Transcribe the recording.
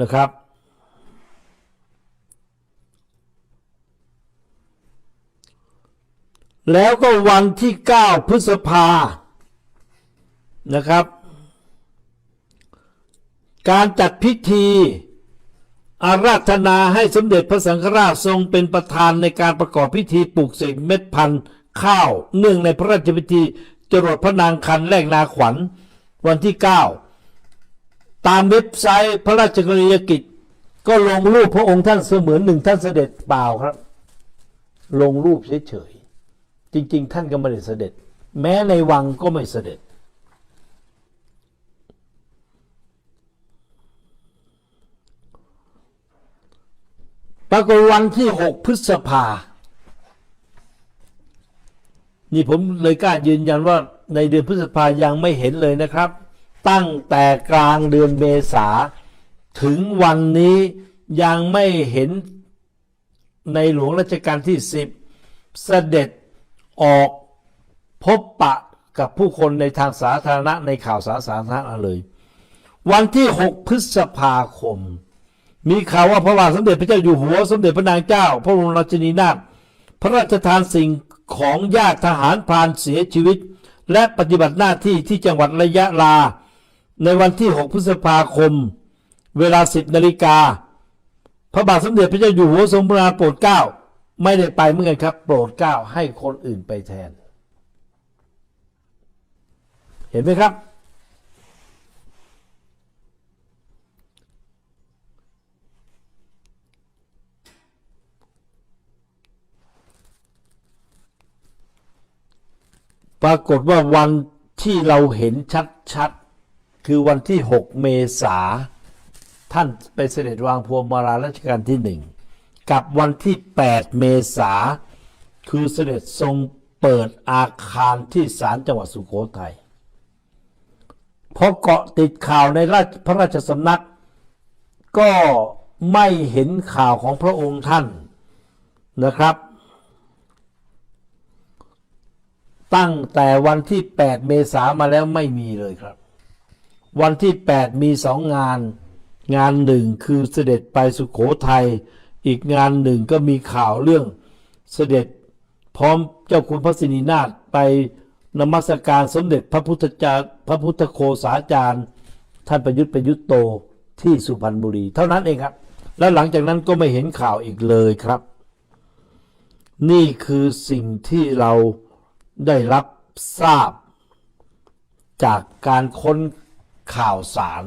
นะครับ แล้วก็วันที่ 9 พฤษภานะครับ การจัดพิธีอาราธนาให้สมเด็จพระสังฆราชทรงเป็นประธานในการประกอบพิธีปลูกเสกเม็ดพันธุ์ข้าวเนื่องในพระราชพิธีจรดพระนางคันแรกนาขวัญวันที่ 9 ตามเว็บไซต์พระราชกรณียกิจ ก็ลงรูปพระองค์ท่านเสมือนหนึ่งท่านเสด็จเปล่าครับ ลงรูปเฉยๆจริง ๆ ท่านก็ไม่ได้เสด็จ แม้ในวังก็ไม่เสด็จ ปรากฏวันที่ 6 พฤษภา นี่ผมเลยกล้ายืนยันว่าในเดือนพฤษภายังไม่เห็นเลยนะครับ ตั้งแต่กลางเดือนเมษาถึงวันนี้ยังไม่เห็นในหลวงรัชกาลที่ 10 เสด็จออกพบปะกับผู้คนในทางสาธารณะในข่าวสารสาธารณะเลย วันที่ 6 พฤษภาคม มีข่าวว่าพระบาทสมเด็จพระเจ้าอยู่หัว สมเด็จพระนางเจ้า พระบรมราชินีนาถพระราชทานสิ่งของญาติทหารพรานเสียชีวิต และปฏิบัติหน้าที่ที่จังหวัดระยะลา ในวันที่ 6 พฤษภาคม เวลา 10 นาฬิกา พระบาทสมเด็จพระเจ้าอยู่หัวทรงพระนามโปรดเกล้า ไม่ได้ไปเหมือนกันครับ โปรดเกล้าให้คนอื่นไปแทน เห็นไหมครับ ปรากฏว่าวันที่เราเห็นชัดๆ คือวันที่ 6 เมษาท่านไปเสด็จวางพวงมาลารัชกาลที่หนึ่งกับวันที่ 8 เมษาคือเสด็จทรงเปิดอาคารที่ศาลจังหวัดสุโขทัยพอเกาะติดข่าวในราชพระราชสำนัก ก็ไม่เห็นข่าวของพระองค์ท่านนะครับ ตั้งแต่วันที่ 8 เมษามาแล้วไม่มีเลยครับ วันที่ 8 มีสองงาน งานหนึ่งคือเสด็จไปสุขโขทัย อีกงานหนึ่งก็มีข่าวเรื่องเสด็จพร้อมเจ้าคุณพระสินีนาถไปนมัสการสมเด็จพระพุทธจารพระพุทธโคสาจารย์ ท่านประยุทธ์ประยุทธ์โตที่สุพรรณบุรี เท่านั้นเองครับ แล้วหลังจากนั้นก็ไม่เห็นข่าวอีกเลยครับ นี่คือสิ่งที่เราได้รับทราบ จากการค้น ข่าวสาร